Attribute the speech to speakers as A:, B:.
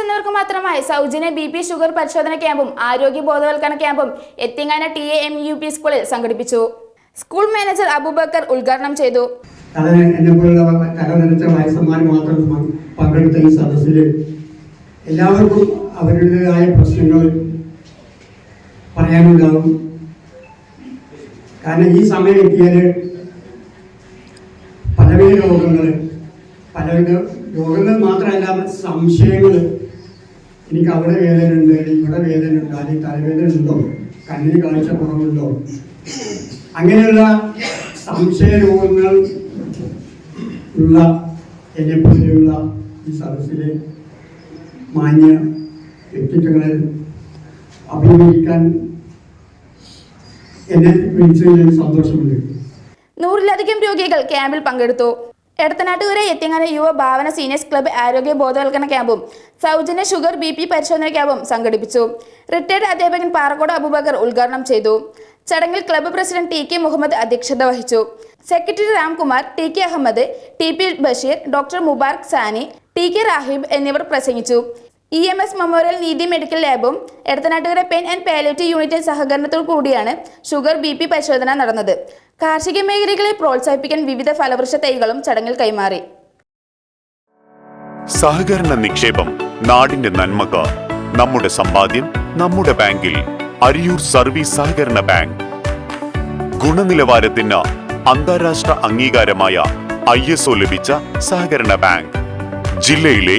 A: സൗജന്യ B P sugar പരിശോധന ക്യാമ്പും ആരോഗ്യ ബോധവൽക്കരണ ക്യാമ്പും എത്തിങ്ങാന T A M U P സ്കൂളിൽ സംഘടിപ്പിച്ചു. സ്കൂൾ മാനേജർ അബൂബക്കർ ഉദ്ഘാടനം ചെയ്തു.
B: തല എന്നെ പോലുള്ള തലനരച്ച വയസ്സന്മാർ മാത്രം പങ്കെടുത്ത ഈ സദസ്സിൽ എല്ലാവർക്കും അവരുടേതായ പ്രശ്നങ്ങൾ പറയാനുണ്ടാകും. കാരണം ഈ സമയം എത്തിയാൽ പലവിധ രോഗങ്ങൾ പലവിധ രോഗങ്ങൾ മാത്രമല്ല സംശയങ്ങൾ എനിക്ക് അവിടെ വേദനയുണ്ട് ഇവിടെ വേദനയുണ്ട് അല്ലെങ്കിൽ തലവേദന ഉണ്ടോ കണ്ണിന് കാഴ്ച കുറവുണ്ടോ? അങ്ങനെയുള്ള സംശയ രോഗങ്ങൾ ഉള്ള എന്നെപ്പോലെയുള്ള ഈ സദസ്സിലെ മാന്യ വ്യക്തിത്വങ്ങളെ അഭിമുഖീകരിക്കാൻ എന്നെ വിളിച്ചതിൽ സന്തോഷമുണ്ട്.
A: നൂറിലധികം രോഗികൾ ക്യാമ്പിൽ പങ്കെടുത്തു. എടത്തനാട്ടുകര എത്തിങ്ങാന യുവ ഭാവന സീനിയേഴ്സ് ക്ലബ്ബ് ആരോഗ്യ ബോധവൽക്കരണ ക്യാമ്പും സൗജന്യ ഷുഗർ ബി പി പരിശോധന ക്യാമ്പും സംഘടിപ്പിച്ചു. റിട്ടയർഡ് അധ്യാപകൻ പാറക്കോട് അബൂബക്കർ ഉദ്ഘാടനം ചെയ്തു. ചടങ്ങിൽ club president T K Muhammad അധ്യക്ഷത വഹിച്ചു. Secretary Ramkumar T K Ahammed T P Basheer doctor Mubarak Sani T K Rahib എന്നിവർ പ്രസംഗിച്ചു. E M S memorial Neethi medical ലാബും Edathanattukara pain and palliative യൂണിറ്റും സഹകരണത്തോടു കൂടിയാണ് ഷുഗർ ബി പി പരിശോധന നടന്നത്. കാർഷിക മേഖലകളെ പ്രോത്സാഹിപ്പിക്കാൻ വിവിധ ഫലവൃക്ഷ തൈകളും ചടങ്ങിൽ കൈമാറി.
C: സഹകരണ നിക്ഷേപം നാടിന്റെ നന്മക്ക് നമ്മുടെ സമ്പാദ്യം നമ്മുടെ ബാങ്കിൽ അരിയൂർ സർവീസ് സഹകരണ ബാങ്ക്. ഗുണനിലവാരത്തിന് അന്താരാഷ്ട്ര അംഗീകാരമായ ഐ ലഭിച്ച സഹകരണ ബാങ്ക്. ജില്ലയിലെ